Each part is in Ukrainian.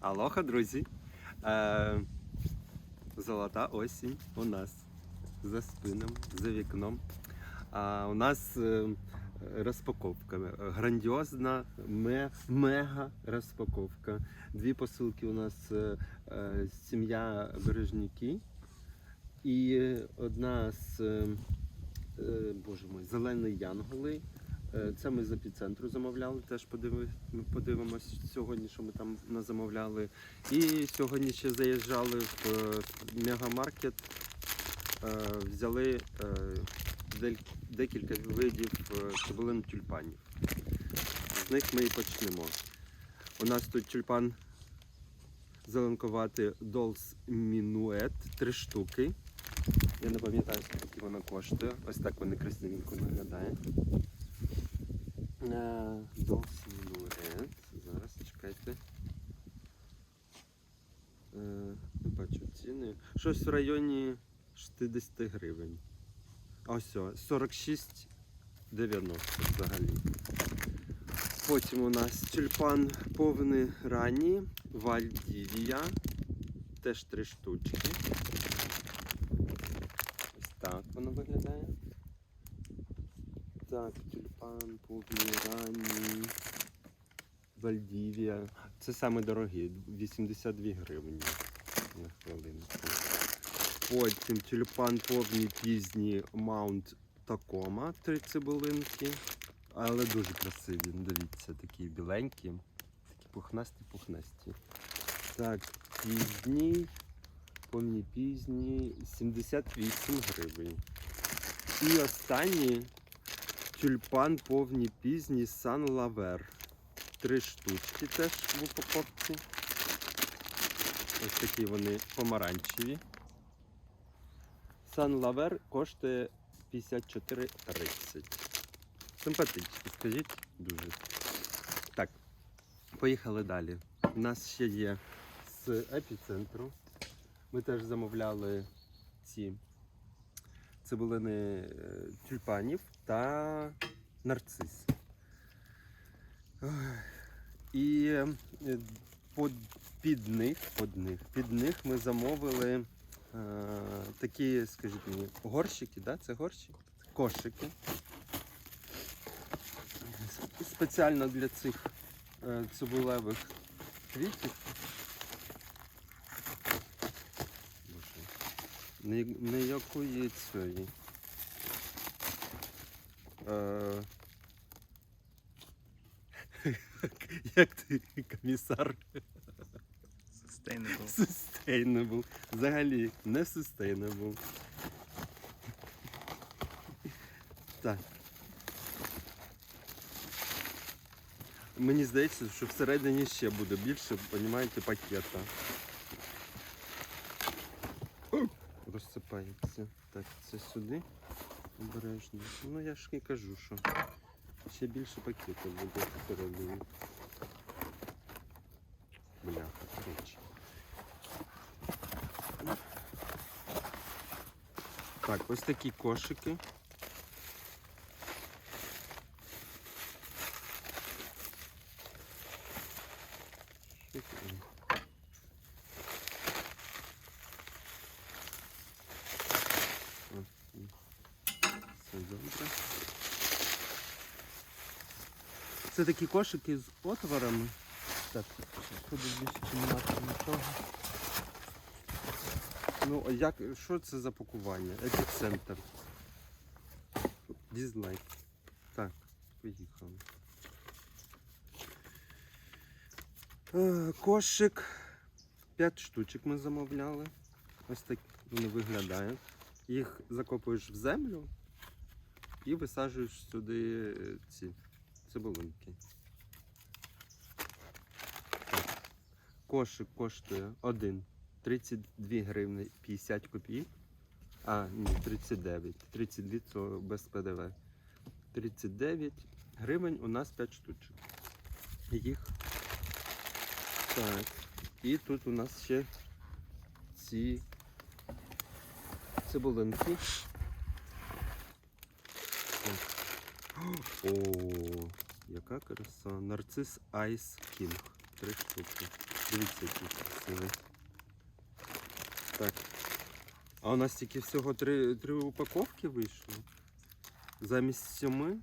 Алоха, друзі. Е, золота осінь у нас за спином, за вікном. А у нас е, розпаковка. Грандіозна, ме, мега розпаковка. Дві посилки у нас е, е, сім'я Бережніки. І одна з е, е, боже мой, зелений Янголи. Е, Це ми з епіцентру замовляли. Теж подиви, подивимось сьогодні, що ми там назамовляли. І сьогодні ще заїжджали в е, мегамаркет, е, взяли декілька видів цибулин тюльпанів. З них ми і почнемо. У нас тут тюльпан зеленкувати Dolls Minuet, три штуки. Я не пам'ятаю, скільки вона коштує. Ось так вони красивенько виглядає. Е, Dolls Зараз чекайте. Е, Не бачу ціни. Щось в районі 60 гривень. Ось о, 46,90 взагалі. Потім у нас тюльпан повний ранній, Вальдівія. Теж три штучки. Ось так воно виглядає. Так, тюльпан повний ранній. Вальдівія. Це саме дорогі, 82 гривні на хвилинку. Потім тюльпан повний пізній Маунт Такома, три цибулинки. Але дуже красиві. ну, Дивіться, такі біленькі, такі пухнасті-пухнасті. Так, пізній, повні пізні, 78 гривень. І останній тюльпан повні пізні Сан Лавер. Три штучки теж в упаковці. Ось такі вони помаранчеві. Сан Лавер коштує 54,30. Симпатичні, скажіть, дуже. Так, поїхали далі. У нас ще є з епіцентру. Ми теж замовляли ці цибулини е, тюльпанів та нарцис. І е, під них, під них, під них ми замовили е, такі, скажіть мені, горщики, да? це горщик? Кошики. Спеціально для цих е, цибулевих квітів. Боже, Не, не якої цієї. Е, як ти комісар? Sustainable. Sustainable. Взагалі не sustainable. Так. Мені здається, що всередині ще буде більше, розумієте, пакета. Розсипається. Так, це сюди. Обережно. Ну я ж не кажу, що ще більше пакетів буде всередині. Бляха, речі. Так, ось такі кошики. Що це? О, м. Все добре. Це такі кошики з отворами. Так, тут більше немає нічого. Ну, а як, що це за пакування? Епіцентр. Дізлайк. Так, поїхали. Е, Кошик. 5 штучок ми замовляли. Ось так вони виглядають. Їх закопуєш в землю і висаджуєш сюди е, ці цибулинки. Кошик коштує один 32 гривни 50 копійок. А, ні, 39. 32 це без ПДВ. 39 гривень у нас 5 штучок. Їх. Так. І тут у нас ще ці цибулинки. Так. О, яка краса. Нарцис Айс Кінг. Три штуки. Дивіться, який красивий. Так. А у нас тільки всього три, три упаковки вийшло. Замість сьоми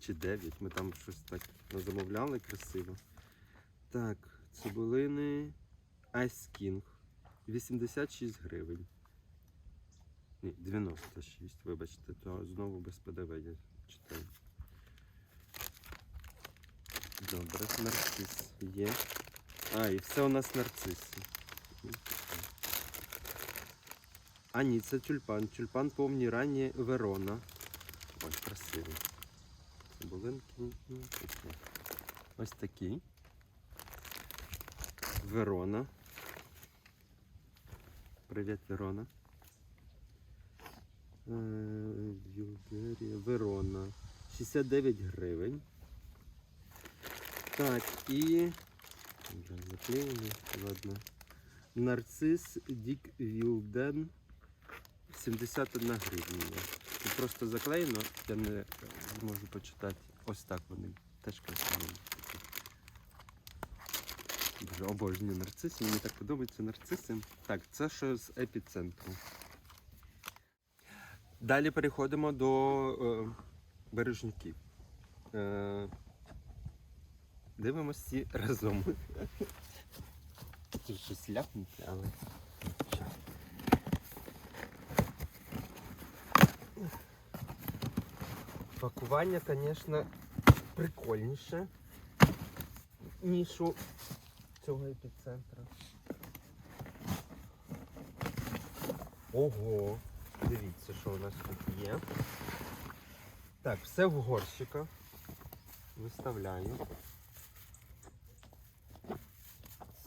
чи дев'ять. Ми там щось так замовляли красиво. Так, цибулини Ice King. 86 гривень. Ні, 96, вибачте, то знову без ПДВ я читаю. Добре, нарцис є. А, і все у нас нарциси. Ну, таке. А ні, це тюльпан. Тюльпан повні ранні Верона. Ой, красивий. Цибулинки. ну, таке. Ось такий. Верона. Привіт, Верона. Е, Верона. 69 гривень. Так, і. Ладно. Нарцис Дік Вілден 71 гривня. Тут просто заклеєно, я не зможу почитати. Ось так вони теж красиві. Дуже обожнюю нарциси, мені так подобаються нарциси. Так, це що з епіцентру. Далі переходимо до е, бережників. Е, дивимося всі разом. Тут щось ляпнути, але. Пакування, звісно, прикольніше, ніж у цього епіцентра. Ого, дивіться, що у нас тут є. Так, все в горщиках. Виставляю.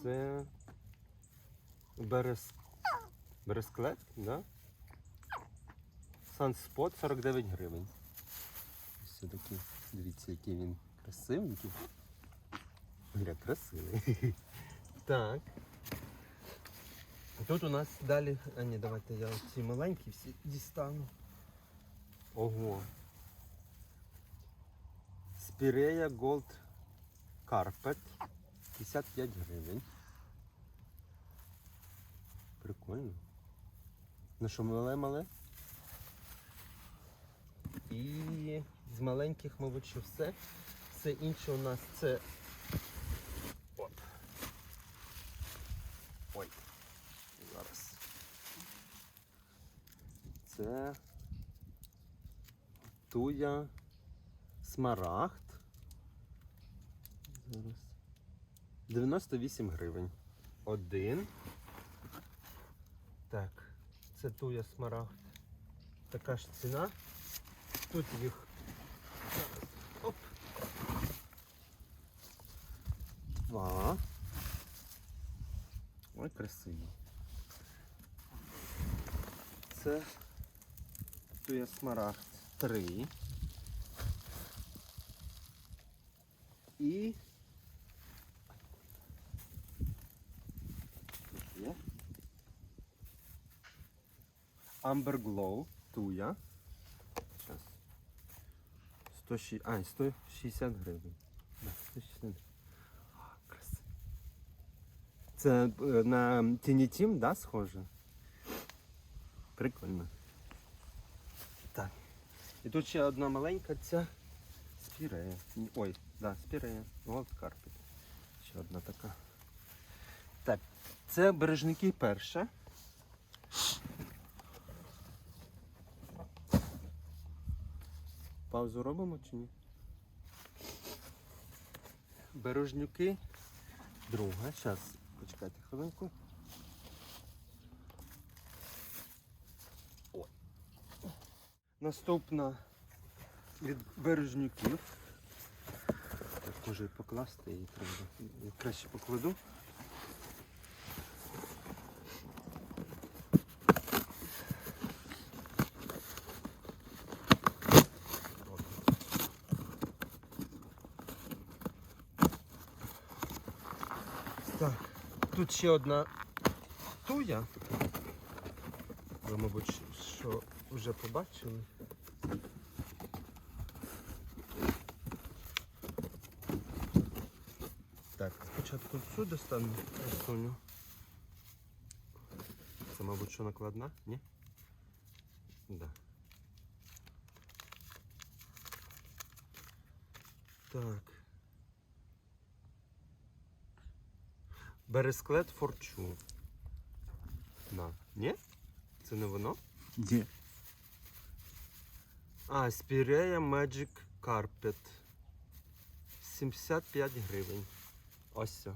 Це берез... бересклет, да? Санспот 49 гривень. Ось такий, дивіться, який він красивенький. Гля, красивий. Так. Тут у нас далі. А ні, давайте я ці маленькі всі дістану. Ого. Спірея Gold Carpet 55 гривень. Прикольно. Ну що, мале-мале? І з маленьких, мабуть, що все. Все інше у нас це. Ой. Зараз. Це туя смарагд. Зараз. 98 гривень. Один. Так, це туя смарагд. Така ж ціна. Тут їх. Зараз. Два. Ой, красиві. Це туя смарагд. Три. І. Є. Amber Glow, туя. Сейчас. 160, а, 160 гривень. Да, 160. О. Це е, на Тінітім, да, схоже? Прикольно. І тут ще одна маленька ця спірея. Ой, да, спірея. Gold Carpet. Ще одна така. Так, це бережники перша. Паузу робимо чи ні? Бережнюки. Друга. Зараз, почекайте хвилинку. Наступна від бережнюків. Так, може покласти її треба. Я краще покладу. Так, тут ще одна туя. Ви, мабуть, що вже побачили. Так, спочатку цю достану красуню. Це, мабуть, що накладна? Ні? Да. Так. Бересклет форчу. На. Ні? Це не воно? Ні. А, Спірея Magic Carpet. 75 гривень. Ось все.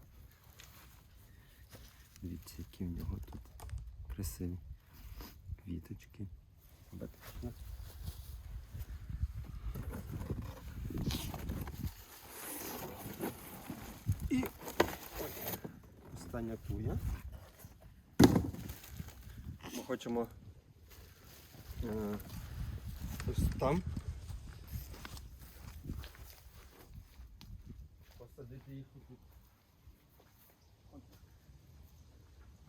Дивіться, які в нього тут красиві квіточки. І остання туя. Ми хочемо е, ось там посадити їх тут.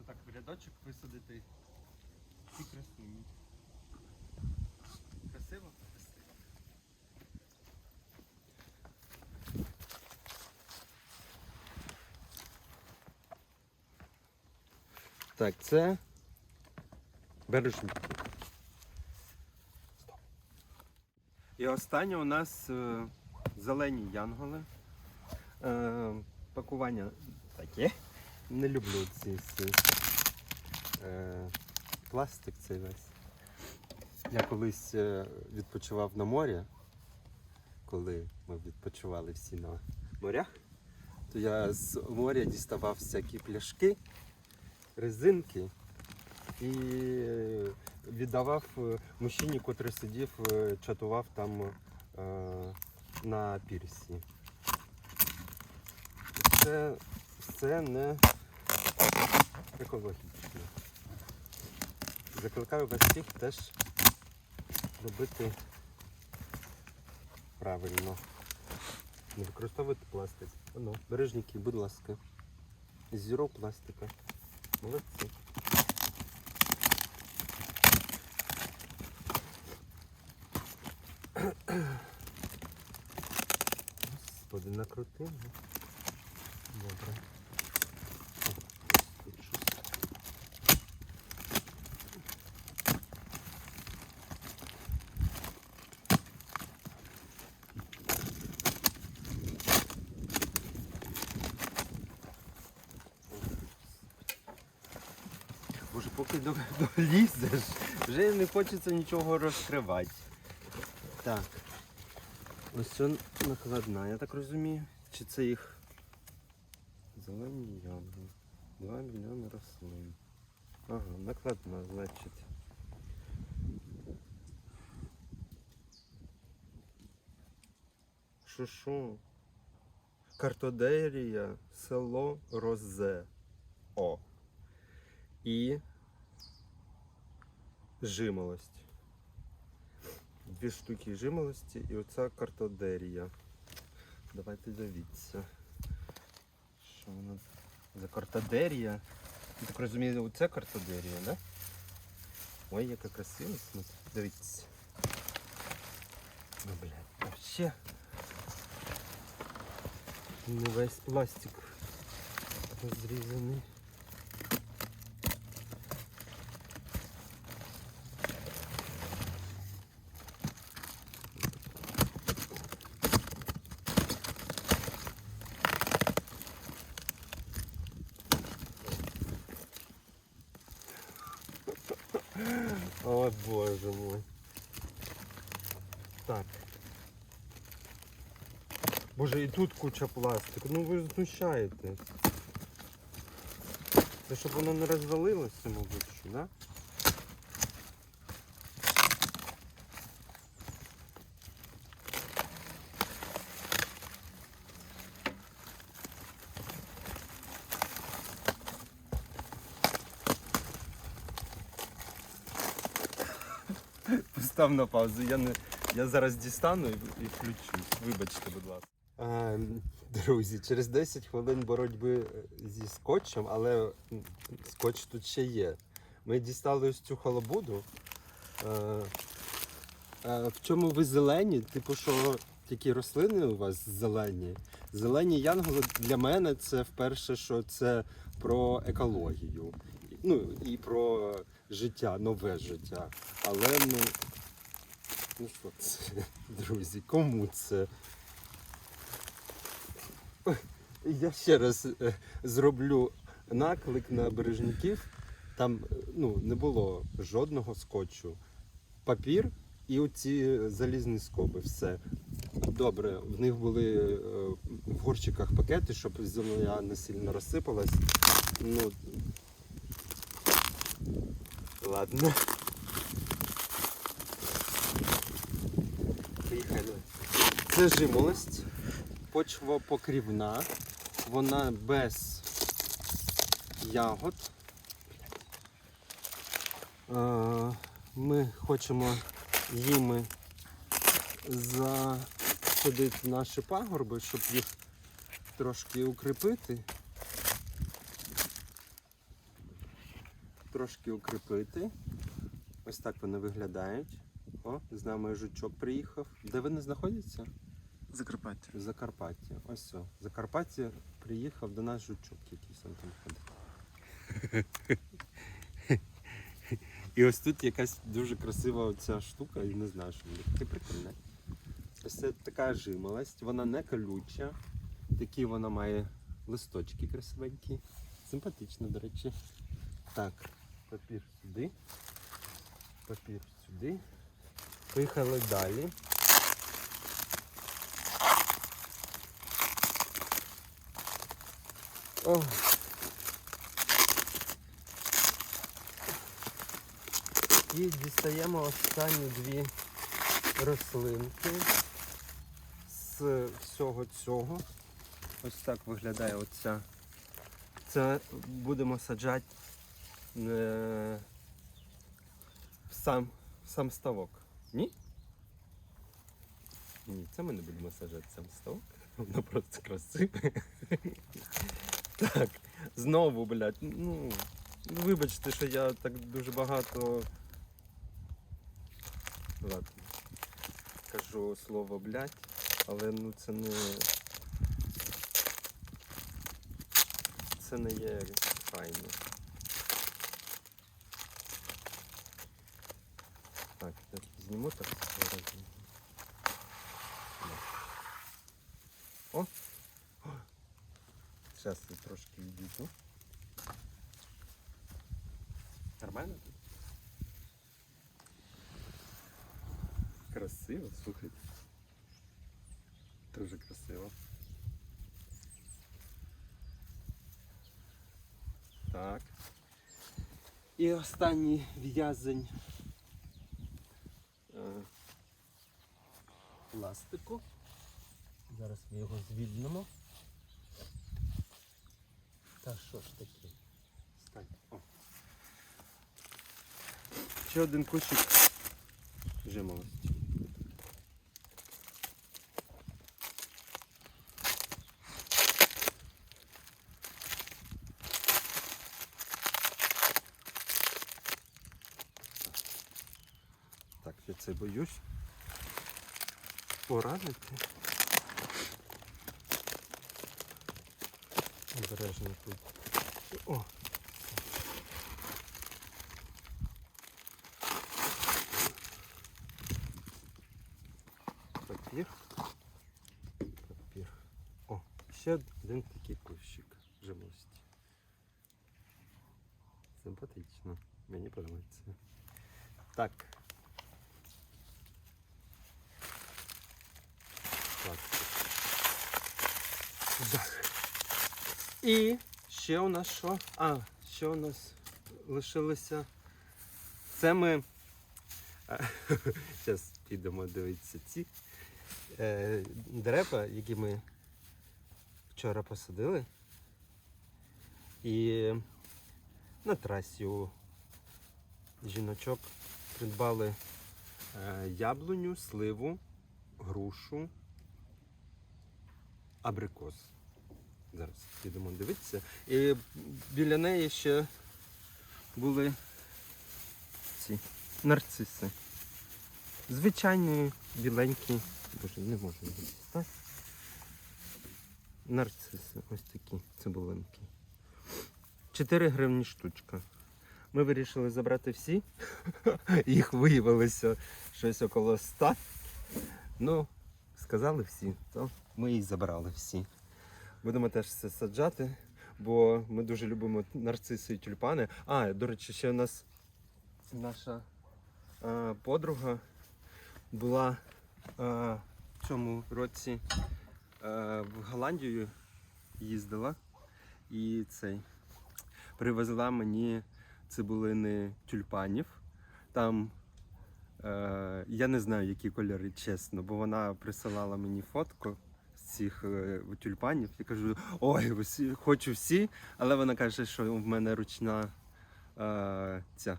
Отак в рядочок висадити ці красуні. Красиво? Красиво. Так, це бережники. І останнє у нас е, зелені янголи. Е, пакування таке. Не люблю ці, ці е, пластик цей весь. Я колись відпочивав на морі, коли ми відпочивали всі на морях, то я з моря діставав всякі пляшки, резинки і віддавав е, мужчині, котрий сидів, е, чатував там е, на пірсі. Це все не екологічно. Закликаю вас всіх теж робити правильно. Не використовувати пластик. Оно, бережники, будь ласка. Зіро пластика. Молодці. Господи, накрутив. Добре. Боже, поки до- долізеш, вже не хочеться нічого розкривати. Так. Ось це накладна, я так розумію. Чи це їх зелені ягоди? 2 мільйони рослин. Ага, накладна, значить. Що? Картодерія, село Розе. О. І жимолость. Дві штуки жимолості і оця картодерія. Давайте дивіться. Що вона за картодерія? Я так розумію, оце картодерія, да? Ой, яка красива, смотри. Дивіться. Ну, блядь, вообще. Ну, весь пластик розрізаний. О боже мой. Так. Боже, і тут куча пластику. Ну ви знущаєтесь. Це щоб воно не розвалилося, мабуть, що, да? Постав на паузу. Я, не, я зараз дістану і включусь. Вибачте, будь ласка. Друзі, через 10 хвилин боротьби е, зі скотчем, але скотч тут ще є. Ми дістали ось цю халабуду. А, а, в чому ви зелені? Типу, що такі рослини у вас зелені Зелені янголи для мене це вперше, що це про екологію. Ну і про життя, нове життя. Але ну, ну що це, друзі, кому це? Я ще раз е, зроблю наклик на бережників. Там е, ну, не було жодного скотчу. Папір і оці залізні скоби. Все. Добре, в них були е, в горщиках пакети, щоб земля не сильно розсипалась. Ну, ладно. Поїхали. Це жимолость, почвопокрівна, вона без ягод. Е, Ми хочемо їми засадити наші пагорби, щоб їх трошки укріпити. Трошки укріпити. Ось так вони виглядають. О, з нами жучок приїхав. Де вони знаходяться? Закарпаття. В Закарпатті. Ось все. В Закарпатті приїхав до нас жучок якийсь он там ходить. І ось тут якась дуже красива оця штука, і не знаю, що таке прикольне. Ось це така жимолость, вона не колюча. Такі вона має листочки красивенькі. Симпатично, до речі. Так, папір сюди. Папір сюди. Поїхали далі. О. І дістаємо останні дві рослинки з всього цього. Ось так виглядає оця. Це будемо саджати е, в сам, сам ставок. Ні? Ні, це ми не будемо саджати сам ставок. Воно просто красиве. Так, знову, блядь, ну, вибачте, що я так дуже багато. Ладно. Кажу слово блядь, але ну це не. Це не є файно. Так, зніму так зараз. О! Зараз я трошки відійду. Нормально? Красиво, слухайте. Дуже красиво. Так. І останній в'язень е, пластику. Зараз ми його звільнимо. Та що ж таке? Стань. О. Ще один кущик жимолості. Так, я це боюсь. Поранити. Обережно тут. О! Папір. Папір. О, ще один такий кущик живості. Симпатично. Мені подобається. Так. Так. Так. І ще у нас що? А, ще у нас лишилося. Це ми. Зараз підемо дивитися ці е, дерева, які ми вчора посадили. І на трасі у жіночок придбали е, яблуню, сливу, грушу, абрикос. Зараз підемо дивитися. І біля неї ще були ці нарциси. Звичайні, біленькі. Боже, не їх дістати. Нарциси. Ось такі цибулинки. 4 гривні штучка. Ми вирішили забрати всі. Їх виявилося щось около 100. Ну, сказали всі, то ми їх забрали всі. Будемо теж це саджати, бо ми дуже любимо нарциси і тюльпани. А, до речі, ще у нас наша е, подруга була е, в цьому році в Голландію їздила і цей привезла мені цибулини тюльпанів. Там е, я не знаю, які кольори, чесно, бо вона присилала мені фотку з цих е, тюльпанів. Я кажу, ой, всі, хочу всі, але вона каже, що в мене ручна е, ця.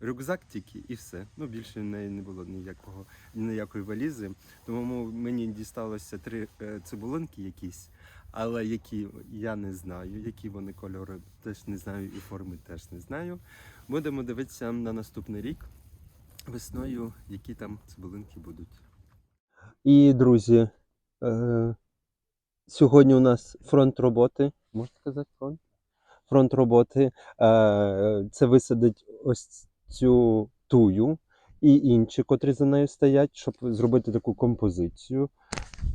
Рюкзак тільки і все. Ну більше в неї не було ніякого ніякої валізи. Тому мені дісталося три е, цибулинки якісь, але які я не знаю, які вони кольори теж не знаю, і форми теж не знаю. Будемо дивитися на наступний рік весною, які там цибулинки будуть. І, друзі, е, сьогодні у нас фронт роботи. Можна сказати фронт? Фронт роботи. Е, це висадить ось цю тую і інші, котрі за нею стоять, щоб зробити таку композицію.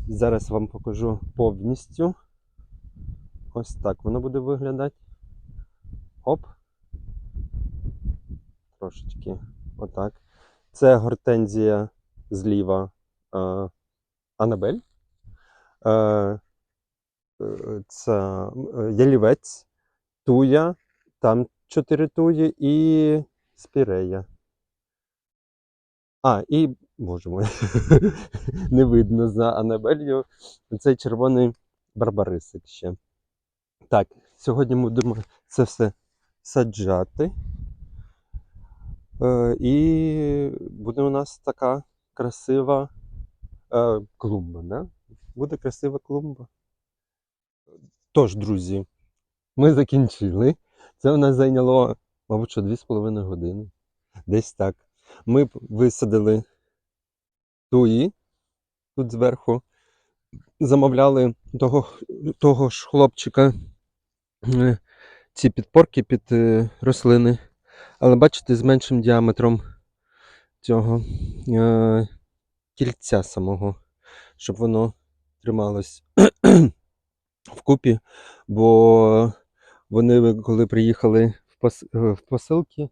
Зараз вам покажу повністю. Ось так воно буде виглядати. Оп. Трошечки. Отак. Це гортензія зліва е, Анабель. Е, е, це е, ялівець, туя, там чотири туї і спірея. А, і, боже мой, не видно за Анабелью. Цей червоний барбарисик ще. Так, сьогодні ми будемо це все саджати. Е, і буде у нас така красива е, клумба, да? Буде красива клумба. Тож, друзі, ми закінчили. Це у нас зайняло, мабуть, що 2,5 години. Десь так. Ми висадили туї тут зверху. Замовляли того, того ж хлопчика е, ці підпорки під е, рослини. Але бачите, з меншим діаметром цього е, кільця самого, щоб воно трималось вкупі, бо вони, коли приїхали е, в посилки,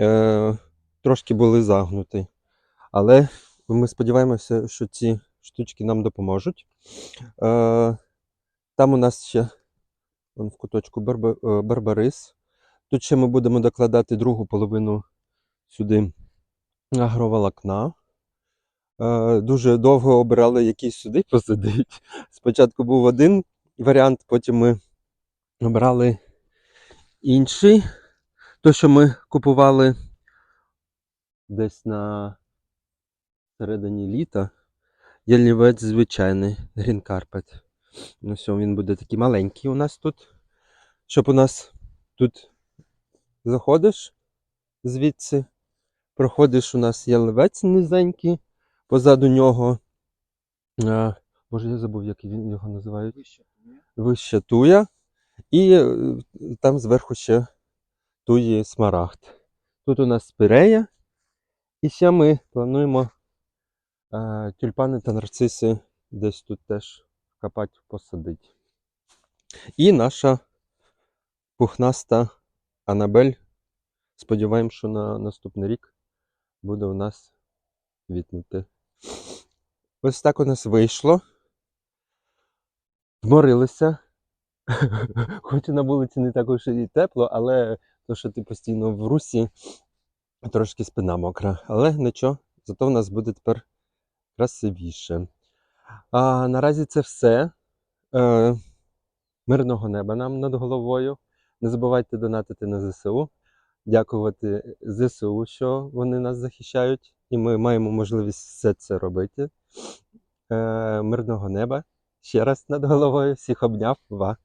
е, трошки були загнуті. Але ми сподіваємося, що ці штучки нам допоможуть. Е, там у нас ще вон в куточку е, барбарис. Тут ще ми будемо докладати другу половину сюди агроволокна. Е, Дуже довго обирали, який сюди посадить. Спочатку був один варіант, потім ми обрали інший. То, що ми купували десь на середині літа. Ялівець звичайний Carpet. Ну все, він буде такий маленький у нас тут. Щоб у нас тут заходиш звідси, проходиш у нас ялівець низенький, позаду нього. Боже, я забув, як він його називають. Вища туя. І е, там зверху ще туї смарагд. Тут у нас спирея. І ще ми плануємо е, тюльпани та нарциси десь тут теж копати, посадити. І наша пухнаста Анабель. Сподіваємось, що на наступний рік буде у нас квітнути. Ось так у нас вийшло. Зморилися. Хоч на вулиці не так уж і тепло, але то, що ти постійно в русі, трошки спина мокра. Але нічого, зато в нас буде тепер красивіше. А наразі це все. Е, мирного неба нам над головою. Не забувайте донатити на ЗСУ, дякувати ЗСУ, що вони нас захищають, і ми маємо можливість все це робити. Е, мирного неба. Ще раз над головою. Всіх обняв. Ва.